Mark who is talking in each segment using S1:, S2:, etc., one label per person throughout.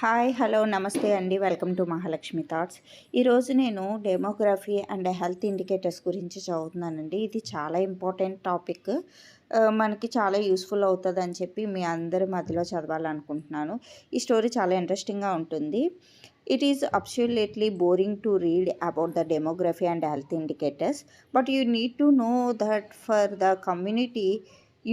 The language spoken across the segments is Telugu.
S1: హాయ్ హలో నమస్తే అండి. Welcome to Mahalakshmi thoughts. ఈరోజు నేను డెమోగ్రఫీ అండ్ హెల్త్ ఇండికేటర్స్ గురించి చదువుతున్నానండి. ఇది చాలా ఇంపార్టెంట్ టాపిక్. మనకి చాలా యూస్ఫుల్ అవుతుంది అని చెప్పి మీ అందరి మధ్యలో చదవాలనుకుంటున్నాను. ఈ స్టోరీ చాలా ఇంట్రెస్టింగ్గా ఉంటుంది. It is absolutely boring to read about the demography and health indicators but you need to know that for the community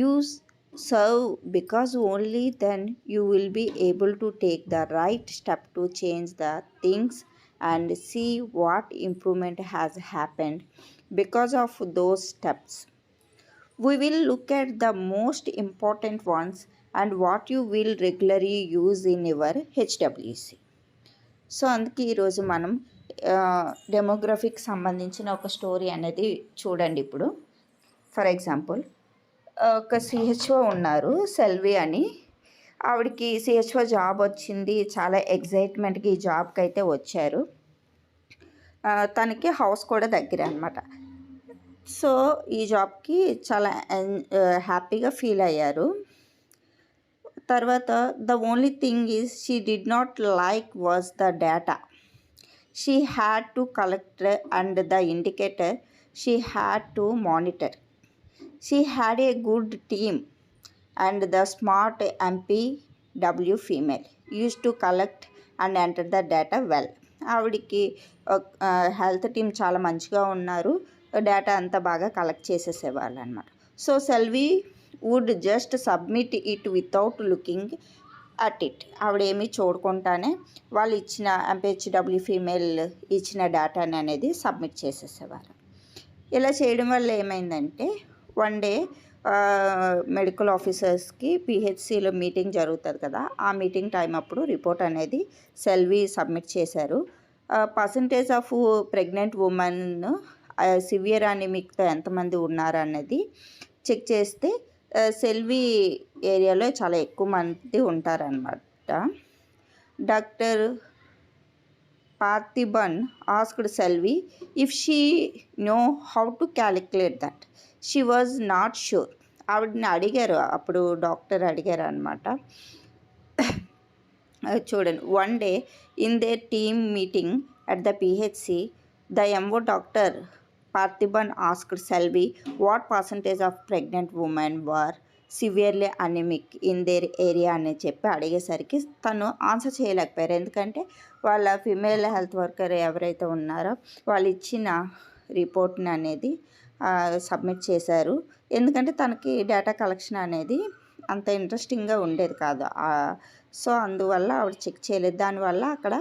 S1: use serve because only then you will be able to take the right step to change the things and see what improvement has happened because of those steps. We will look at the most important ones and what you will regularly use in your HWC. So అందుకే ఈరోజు మనం డెమోగ్రఫీకి సంబంధించిన ఒక స్టోరీ అనేది చూడండి ఇప్పుడు ఫర్ ఎగ్జాంపుల్ ఒక సిహెచ్ఓ ఉన్నారు సెల్వి అని. ఆవిడకి సిహెచ్ఓ జాబ్ వచ్చింది చాలా ఎగ్జైట్మెంట్కి ఈ జాబ్కి అయితే వచ్చారు తనకి హౌస్ కూడా దగ్గర అనమాట సో ఈ జాబ్కి చాలా హ్యాపీగా ఫీల్ అయ్యారు. తర్వాత the only thing is she did not like was the data. She had to collect and the indicator she had to monitor. She had a good team, and the smart MPW female used to collect and enter the data well. ఆవిడికి హెల్త్ టీమ్ చాలా మంచిగా ఉన్నారు. డేటా అంతా బాగా కలెక్ట్ చేసేసేవాళ్ళు అనమాట so Selvi would just submit it without looking at it ఆవిడేమి చూడకుండానే వాళ్ళు ఇచ్చిన ఎంపీహెచ్డబ్ల్యూ ఫీమేల్ ఇచ్చిన డేటాని అనేది సబ్మిట్ చేసేసేవారు. ఇలా చేయడం వల్ల ఏమైందంటే వన్ డే మెడికల్ ఆఫీసర్స్కి పిహెచ్సిలో మీటింగ్ జరుగుతుంది కదా ఆ మీటింగ్ టైం అప్పుడు రిపోర్ట్ అనేది సెల్వి సబ్మిట్ చేశారు. Percentage of pregnant women severe అనిమిక్తో ఎంతమంది ఉన్నారు చెక్ చేస్తే సెల్వి ఏరియాలో చాలా ఎక్కువ మంది ఉంటారనమాట doctor Parthiban asked Selvi if she know how to calculate that she was not sure ఆవిడని అడిగారు. అప్పుడు డాక్టర్ అడిగారు అనమాట చూడండి one day in the team meeting at the PHC the MO doctor Parthiban asked Selvi what percentage of pregnant women were severely anaemic in their area అని చెప్పి అడిగేసరికి తను ఆన్సర్ చేయలేకపోయారు. ఎందుకంటే వాళ్ళ ఫిమేల్ హెల్త్ వర్కర్ ఎవరైతే ఉన్నారో వాళ్ళు ఇచ్చిన రిపోర్ట్ని అనేది సబ్మిట్ చేశారు. ఎందుకంటే తనకి డేటా కలెక్షన్ అనేది అంత ఇంట్రెస్టింగ్గా ఉండేది కాదు. సో అందువల్ల ఆవిడ చెక్ చేయలేదు. దానివల్ల అక్కడ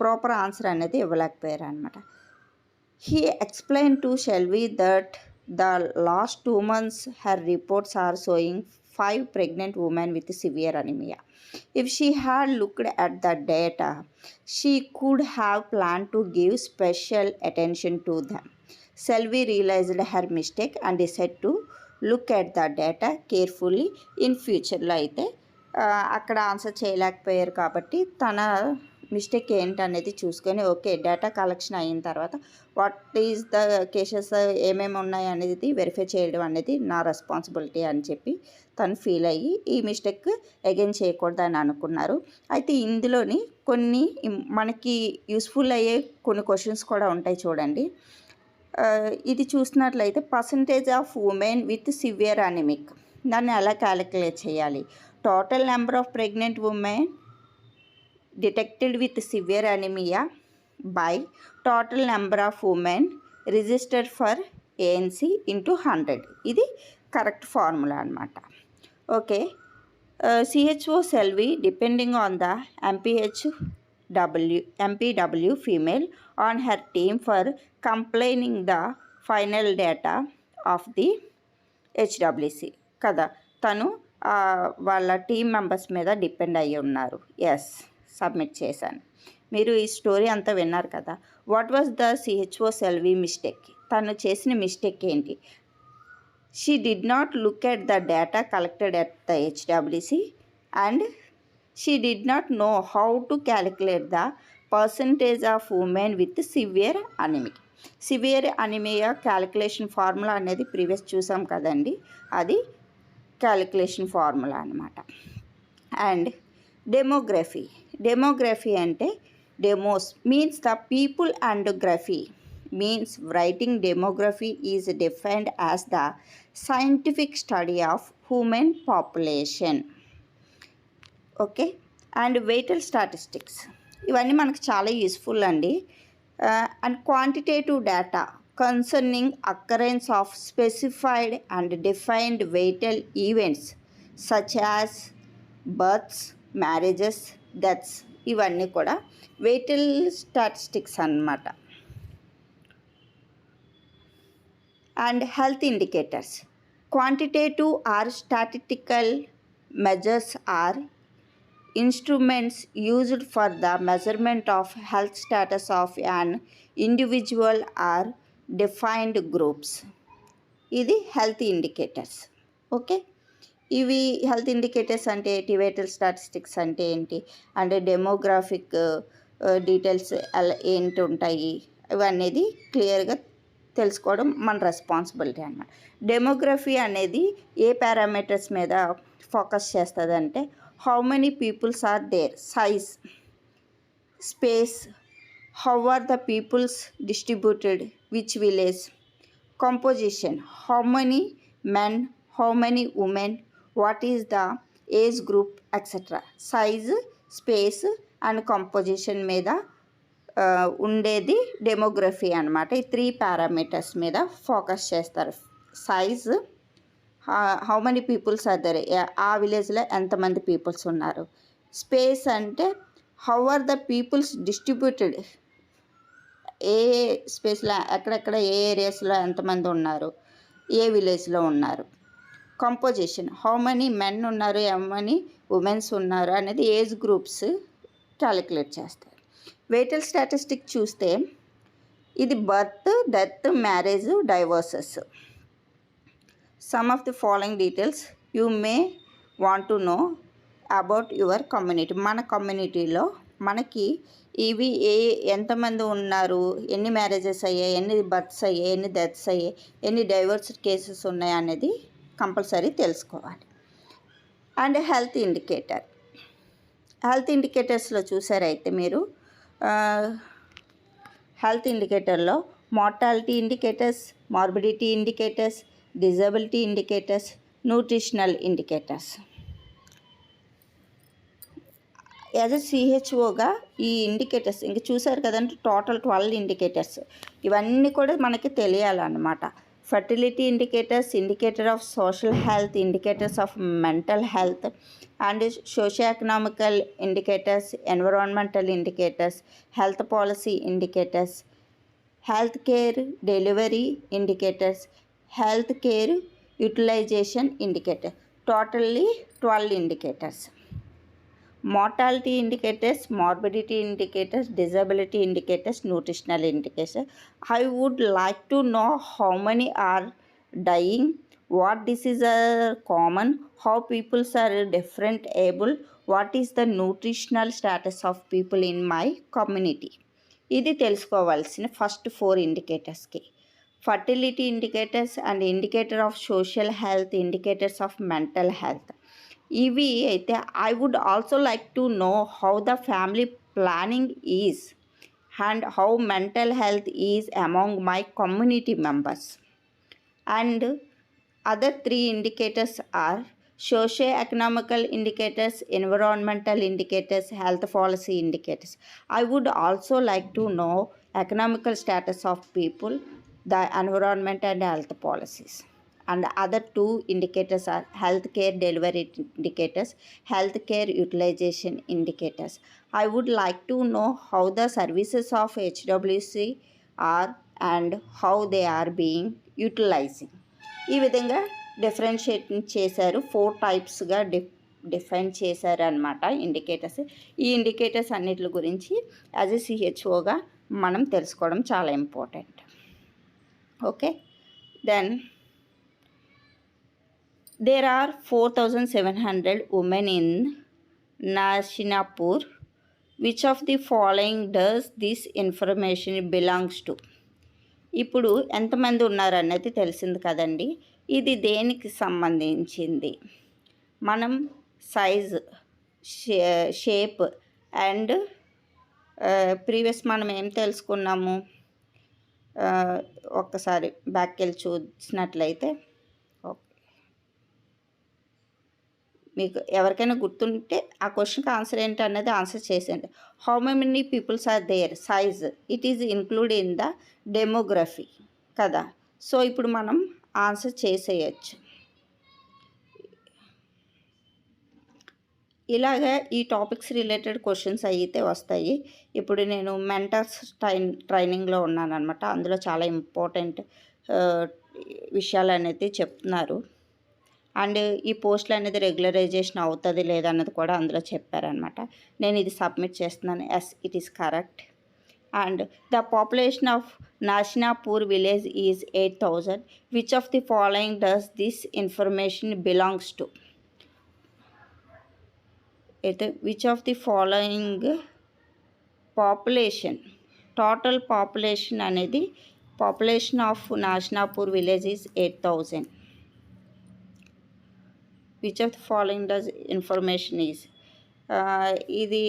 S1: ప్రాపర్ ఆన్సర్ అనేది ఇవ్వలేకపోయారు అనమాట he explain to Selvi that the last two months her reports are showing five pregnant women with severe anaemia if she had looked at the data she could have plan to give special attention to them Selvi realised her mistake and decide to look at the data carefully in ఫ్యూచర్లో అయితే అక్కడ ఆన్సర్ చేయలేకపోయారు కాబట్టి తన మిస్టేక్ ఏంటనేది చూసుకొని ఓకే డేటా కలెక్షన్ అయిన తర్వాత వాట్ ఈజ్ ద కేసెస్ ఏమేమి ఉన్నాయి అనేది వెరిఫై చేయడం అనేది నా రెస్పాన్సిబిలిటీ అని చెప్పి తను ఫీల్ అయ్యి ఈ మిస్టేక్ అగైన్ చేయకూడదని అనుకున్నారు. అయితే ఇందులోని కొన్ని మనకి యూస్ఫుల్ అయ్యే కొన్ని క్వశ్చన్స్ కూడా ఉంటాయి చూడండి. ఇది చూసినట్లయితే percentage of women with severe anaemic. దాన్ని ఎలా క్యాలిక్యులేట్ చేయాలి? Total number of pregnant women detected with severe anaemia by total number of women registered for ANC into hundred ఇది కరెక్ట్ ఫార్ములా అనమాట okay CHO Selvi depending on the MPH W MPW female on her team for complaining the final data of the HWC కదా. తను వాళ్ళ టీం మెంబర్స్ మీద డిపెండ్ అయ్యి ఉన్నారు. ఎస్ సబ్మిట్ చేశాను. మీరు ఈ స్టోరీ అంతా విన్నారు కదా. What was the CHO Selvi mistake? తను చేసిన మిస్టేక్ ఏంటి? She did not look at the data collected at the HWC and she did not know how to calculate the percentage of women with severe anaemic severe anaemia calculation formula అనేది ప్రీవియస్ చూసాం కదండి. అది క్యాలిక్యులేషన్ ఫార్ములా అనమాట అండ్ డెమోగ్రఫీ. డెమోగ్రఫీ అంటే demos means the people and graphy means writing demography is defined as the scientific study of human population okay and vital statistics ఇవన్నీ మనకు చాలా యూస్ఫుల్ అండి. And quantitative data concerning occurrence of specified and defined vital events such as births marriages deaths ఇవన్నీ కూడా వెయిటల్ స్టాటిస్టిక్స్ అన్నమాట and health indicators quantitative or statistical measures are instruments used for the measurement of health status of an individual or defined groups ఇది హెల్త్ ఇండికేటర్స్ ఓకే ఇవి హెల్త్ ఇండికేటర్స్ అంటే ఏంటి? వైటల్ స్టాటిస్టిక్స్ అంటే ఏంటి? అంటే డెమోగ్రాఫిక్ డీటెయిల్స్ అలా ఏంటి ఉంటాయి? ఇవన్నీ క్లియర్గా తెలుసుకోవడం మన రెస్పాన్సిబిలిటీ అన్నమాట. డెమోగ్రఫీ అనేది ఏ పారామీటర్స్ మీద ఫోకస్ చేస్తుంది అంటే how many peoples are there size space how are the peoples distributed which village composition how many men how many women what is the age group etcetera size space and composition మీద uh, ఉండేది డెమోగ్రఫీ అనమాట ఈ త్రీ పారామీటర్స్ మీద ఫోకస్ చేస్తారు. Size how many peoples are there ఆ విలేజ్లో ఎంతమంది పీపుల్స్ ఉన్నారు? స్పేస్ అంటే how are the peoples distributed ఏ స్పేస్లో ఎక్కడెక్కడ ఏ ఏరియాస్లో ఎంతమంది ఉన్నారు? ఏ విలేజ్లో ఉన్నారు? కంపోజిషన్ హౌ మెనీ మెన్ ఉన్నారు మనీ ఉమెన్స్ ఉన్నారు అనేది ఏజ్ గ్రూప్స్ క్యాలిక్యులేట్ చేస్తారు. వెయిటల్ స్టాటిస్టిక్ చూస్తే ఇది birth death marriage divorces some of the following details you may want to know about your community మన కమ్యూనిటీలో మనకి ఇవి ఏ ఎంతమంది ఉన్నారు ఎన్ని మ్యారేజెస్ అయ్యాయి ఎన్ని బర్త్స్ అయ్యాయి ఎన్ని డెత్స్ అయ్యాయి ఎన్ని డైవర్స్ కేసెస్ ఉన్నాయి అనేది కంపల్సరీ తెలుసుకోవాలి. And health indicator. హెల్త్ ఇండికేటర్స్లో చూసారైతే మీరు health ఇండికేటర్లో mortality indicators morbidity indicators disability indicators nutritional indicators. As a సిహెచ్ఓగా ఈ ఇండికేటర్స్ ఇంక చూసారు కదంటే టోటల్ ట్వెల్వ్ ఇండికేటర్స్. ఇవన్నీ కూడా మనకి తెలియాలన్నమాట. fertility indicators indicator of social health indicators of mental health and socioeconomical indicators environmental indicators health policy indicators healthcare delivery indicators healthcare utilization indicator. Totally 12 indicators mortality indicators morbidity indicators disability indicators nutritional indicators i would like to know how many are dying what diseases are common how peoples are different able what is the nutritional status of people in my community ఇది తెలుసుకోవాల్సిన ఫస్ట్ ఫోర్ ఇండికేటర్స్కి fertility indicators and indicator of social health indicators of mental health ఇవి అయితే I would also like to know how the family planning is and how mental health is among my community members and other three indicators are socio economical indicators environmental indicators health policy indicators I would also like to know economical status of people the environment and health policies and other two indicators are healthcare delivery indicators healthcare utilization indicators i would like to know how the services of hwc are and how they are being utilizing ఈ విధంగా డిఫరెన్షియేట్ చేశారు ఫోర్ టైప్స్గా డి డిఫైన్ చేశారు అనమాట ఇండికేటర్స్ ఈ ఇండికేటర్స్ అన్నిటి గురించి యాజ్ ఎ సిహెచ్ఓగా మనం తెలుసుకోవడం చాలా important okay then There are 4,700 women in Nashinapur. Which of the following does this information belongs to? ఇప్పుడు ఎంతమంది ఉన్నారన్నది తెలిసింది కదండి ఇది దేనికి సంబంధించింది మనం సైజ్ షేప్ అండ్ ప్రీవియస్ మనం ఏం తెలుసుకున్నాము uh, ఒక్కసారి బ్యాక్కి వెళ్ళి చూసినట్లయితే ఓకే మీకు ఎవరికైనా గుర్తుంటే ఆ క్వశ్చన్కి ఆన్సర్ ఏంటి అన్నది ఆన్సర్ చేసేయండి. How many peoples are there size it is include in the demography కదా? సో ఇప్పుడు మనం ఆన్సర్ చేసేయచ్చు. ఇలాగ ఈ టాపిక్స్ రిలేటెడ్ క్వశ్చన్స్ అయితే వస్తాయి. ఇప్పుడు నేను మెంటర్స్ ట్రైన్ ట్రైనింగ్లో ఉన్నాను అనమాట అందులో చాలా ఇంపార్టెంట్ విషయాలు అనేది చెప్తున్నారు. అండ్ ఈ పోస్టులు అనేది రెగ్యులరైజేషన్ అవుతుంది లేదన్నది కూడా అందులో చెప్పారనమాట నేను ఇది సబ్మిట్ చేస్తున్నాను. Yes it is correct and the population of Nasinapur village is eight thousand. Which of the following does this information belongs to? అయితే which of the following population? Total population అనేది population of Nasinapur village is eight thousand. Which of the following does information is ఇది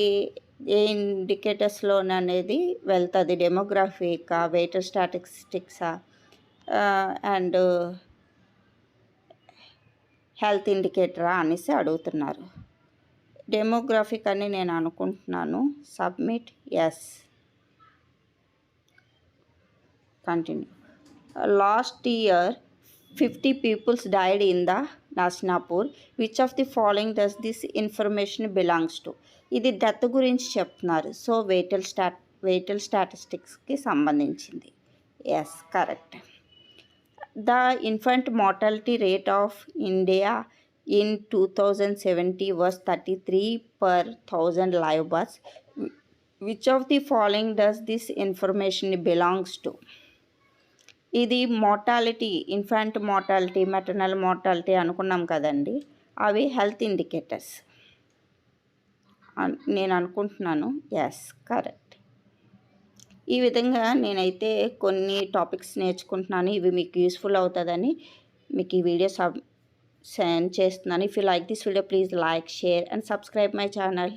S1: ఏ ఇండికేటర్స్లో అనేది వెళ్తుంది. డెమోగ్రఫీకా వెయిటర్ స్టాటిస్టిక్సా అండ్ హెల్త్ ఇండికేటరా అనేసి అడుగుతున్నారు. డెమోగ్రాఫిక్ అని నేను అనుకుంటున్నాను. Submit yes continue last year fifty peoples died in the Nasinapur which of the following does this information belongs to ఇది డెత్ గురించి చెప్తున్నారు. సో వెయిటల్ స్టాట్ వెయిటల్ స్టాటిస్టిక్స్కి సంబంధించింది. Yes correct the infant mortality rate of India in two thousand seventy was thirty three per thousand live births which of the following does this information belongs to ఇది mortality infant mortality maternal mortality అనుకున్నాం కదండి. అవి హెల్త్ ఇండికేటర్స్ నేను అనుకుంటున్నాను. ఎస్ కరెక్ట్ ఈ విధంగా నేనైతే కొన్ని టాపిక్స్ నేర్చుకుంటున్నాను. ఇవి మీకు యూస్ఫుల్ అవుతుందని మీకు ఈ వీడియో సబ్ సెండ్ చేస్తున్నాను. If you like this video please like share and subscribe my channel